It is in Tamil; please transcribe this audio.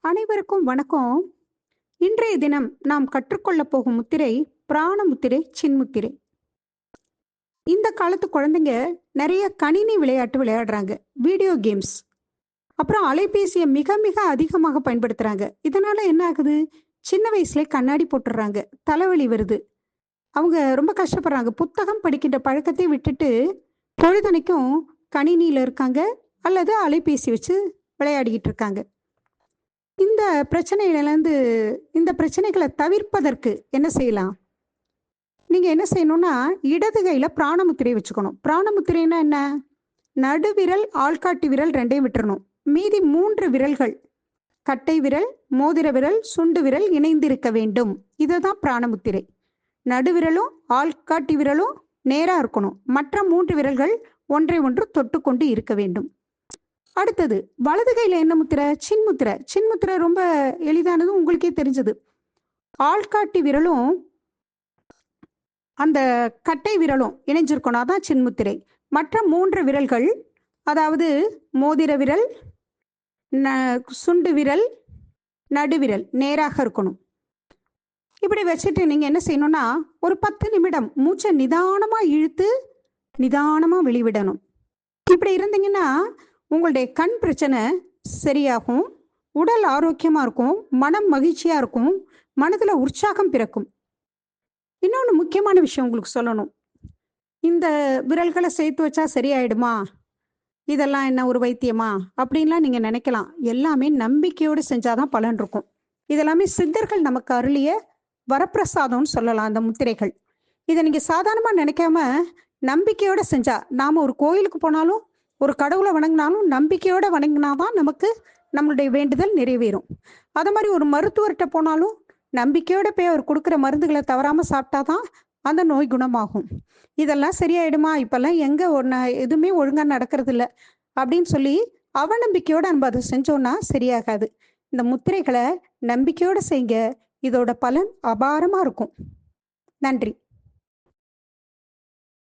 அனைவருக்கும் வணக்கம். இன்றைய தினம் நாம் கற்றுக்கொள்ளப் போகும் முத்திரை பிராண முத்திரை சின்முத்திரை. இந்த காலத்து குழந்தைங்க நிறைய கணினி விளையாட்டு விளையாடுறாங்க வீடியோ கேம்ஸ் அப்புறம் அலைபேசியை மிக மிக அதிகமாக பயன்படுத்துறாங்க. இதனால என்ன ஆகுது? சின்ன வயசுல கண்ணாடி போட்டுடுறாங்க தலைவலி வருது. அவங்க ரொம்ப கஷ்டப்படுறாங்க. புத்தகம் படிக்கின்ற பழக்கத்தை விட்டுட்டு பொழுதனைக்கும் கணினியில் இருக்காங்க அல்லது அலைபேசி வச்சு விளையாடிக்கிட்டு இருக்காங்க. இந்த பிரச்சனையிலேருந்து இந்த பிரச்சனைகளை தவிர்ப்பதற்கு என்ன செய்யலாம்? நீங்கள் என்ன செய்யணும்னா இடது கையில் பிராணமுத்திரை வச்சுக்கணும். பிராணமுத்திரைன்னா என்ன? நடுவிரல் ஆள்காட்டி விரல் ரெண்டையும் விட்டுறணும். மீதி மூன்று விரல்கள் கட்டை விரல் மோதிர விரல் சுண்டு விரல் இணைந்திருக்க வேண்டும். இதை தான் பிராணமுத்திரை. நடுவிரலும் ஆள்காட்டி விரலும் நேராக இருக்கணும். மற்ற மூன்று விரல்கள் ஒன்றை ஒன்று தொட்டுக்கொண்டு இருக்க வேண்டும். அடுத்தது வலது கையில் என்ன முத்திரை? சின்முத்திரை சின்முத்திரை ரொம்ப எளிதானது உங்களுக்கே தெரிஞ்சது. ஆள்காட்டி விரலும் அந்த கட்டை விரலும் இணைஞ்சிருக்கணும். அதான் சின்முத்திரை மற்ற மூன்று விரல்கள் அதாவது மோதிர விரல் ந சுண்டு விரல் நடுவிரல் நேராக இருக்கணும். இப்படி வச்சுட்டு நீங்கள் என்ன செய்யணும்னா ஒரு பத்து நிமிடம் மூச்சை நிதானமாக இழுத்து நிதானமாக வெளிவிடணும். இப்படி இருந்தீங்கன்னா உங்களுடைய கண் பிரச்சனை சரியாகும் உடல் ஆரோக்கியமாக இருக்கும் மனம் மகிழ்ச்சியாக இருக்கும் மனதில் உற்சாகம் பிறக்கும். இன்னொன்று முக்கியமான விஷயம் உங்களுக்கு சொல்லணும். இந்த விரல்களை சேர்த்து வச்சா சரியாயிடுமா? இதெல்லாம் என்ன ஒரு வைத்தியமா? அப்படின்லாம் நீங்கள் நினைக்கலாம். எல்லாமே நம்பிக்கையோடு செஞ்சாதான் பலன் இருக்கும். இதெல்லாமே சித்தர்கள் நமக்கு அருளிய வரப்பிரசாதம்னு சொல்லலாம் அந்த முத்திரைகள். இதை நீங்கள் சாதாரணமாக நினைக்காம நம்பிக்கையோட செஞ்சா நாம் ஒரு கோயிலுக்கு போனாலும் ஒரு கடவுளை வணங்கினாலும் நம்பிக்கையோட வணங்கினாதான் நமக்கு நம்மளுடைய வேண்டுதல் நிறைவேறும். அது மாதிரி ஒரு மருத்துவர்கிட்ட போனாலும் நம்பிக்கையோட போய் அவர் கொடுக்குற மருந்துகளை தவறாமல் சாப்பிட்டாதான் அந்த நோய் குணமாகும். இதெல்லாம் சரியாயிடுமா? இப்பெல்லாம் எங்கே ஒன்று எதுவுமே ஒழுங்காக நடக்கிறது இல்லை அப்படின்னு சொல்லி அவநம்பிக்கையோட நம்ம அதை செஞ்சோம்னா சரியாகாது. இந்த முத்திரைகளை நம்பிக்கையோட செய்யுங்க இதோட பலன் அபாரமாக இருக்கும். நன்றி.